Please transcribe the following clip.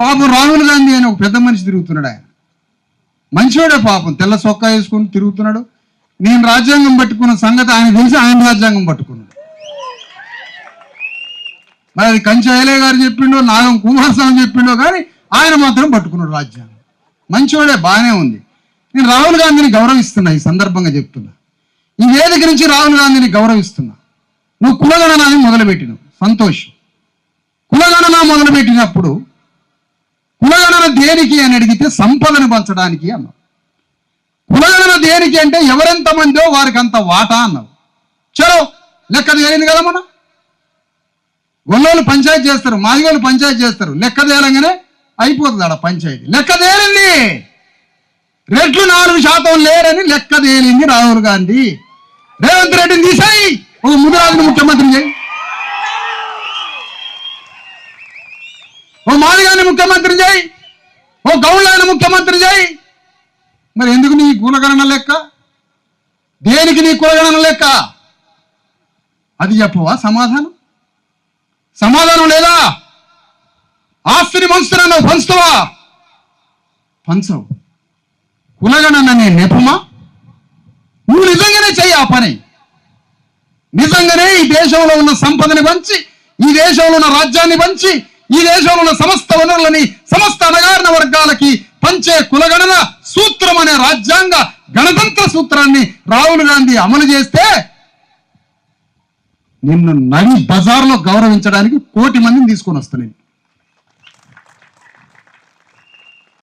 పాపం రాహుల్ గాంధీ అని ఒక పెద్ద మనిషి తిరుగుతున్నాడు ఆయన. మంచివాడే పాపం. తెల్ల సొక్కా వేసుకుని తిరుగుతున్నాడు. నేను రాజ్యాంగం పట్టుకున్న సంగతి ఆయన తెలిసి ఆయన రాజ్యాంగం పట్టుకున్నాడు. మరి అది కంచాయలే గారు చెప్పిండో నాగం కుమారస్వామి చెప్పిండో కానీ ఆయన మాత్రం పట్టుకున్నాడు రాజ్యాంగం. మంచివాడే బాగానే ఉంది. నేను రాహుల్ గాంధీని గౌరవిస్తున్నా ఈ సందర్భంగా చెప్తున్నా. ఈ వేదిక నుంచి రాహుల్ గాంధీని గౌరవిస్తున్నా. నువ్వు కులగణనాన్ని మొదలుపెట్టినావు. సంతోష్. కులగణన మొదలుపెట్టినప్పుడు దేనికి అని అడిగితే సంపదను పంచడానికి అన్నావు కులగణన దేనికి అంటే ఎవరెంత మందో వారికి అంత వాటా అన్నావు చలో లెక్క తేలింది కదా మనం? గొల్లోళ్ళు పంచాయతీ చేస్తారు మాదిగోళ్ళు పంచాయతీ చేస్తారు లెక్క తేలంగానే అయిపోతుంది ఆడ పంచాయతీ. లెక్క తేలింది. రెట్లు నాలుగు శాతం లేరని లెక్క తేలింది రాహుల్ గాంధీ. రేవంత్ రెడ్డిని తీసాయి. ఒక ముదిరాజుని ముఖ్యమంత్రి చేయి. ఓ మాదిగాని ముఖ్యమంత్రి గౌళ్ళైన ముఖ్యమంత్రి చేయి. మరి ఎందుకు నీ గుణగణన లెక్క? దేనికి నీ కులగణన లెక్క? అది చెప్పవా? సమాధానం? సమాధానం లేదా? ఆస్తిని పంచుతున్నావు పంచుతావా? పంచవు. కులగణన నీ నెపమా నువ్వు నిజంగానే చెయ్యి ఆ పని. నిజంగానే ఈ దేశంలో ఉన్న సంపదని పంచి ఈ దేశంలో ఉన్న రాజ్యాన్ని పంచి ఈ దేశంలో ఉన్న సమస్త వనరులని సమస్త అణగారిన వర్గాలకి పంచే కులగణన సూత్రం అనే రాజ్యాంగ గణతంత్ర సూత్రాన్ని రాహుల్ గాంధీ అమలు చేస్తే నిన్ను నడి బజార్లో గౌరవించడానికి కోటి మందిని తీసుకొని వస్తాను